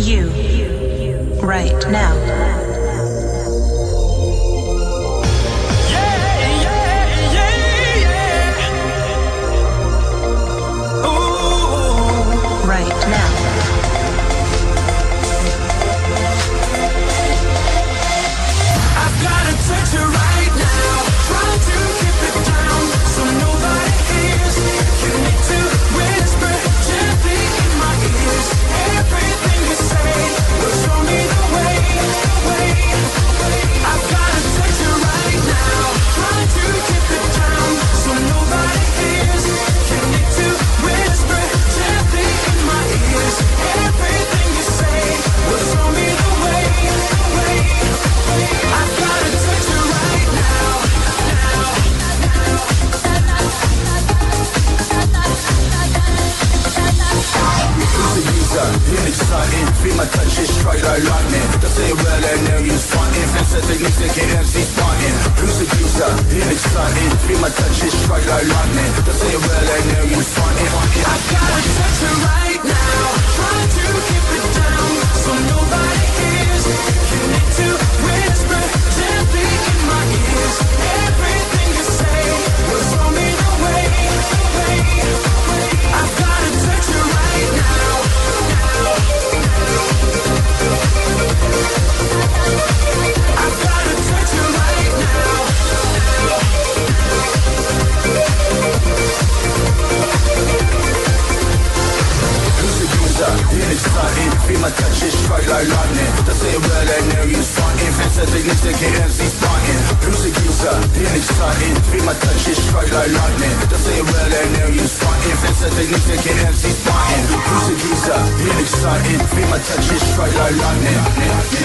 you right now. my touch is straight like lightning. They say well and no use fighting. Fences they need to get MCs fighting Who's the geezer? Here exciting Be my touch is straight like lightning. They say well and now you're fighting. that now you frontin' Fantastic nigga get MC stuntin' Music is user, then exciting Feel my touch is straight like lightning. Just say a word, that now you frontin' Fantastic nigga get MC stuntin' Music is user, then exciting Feel my touch is straight like lightning.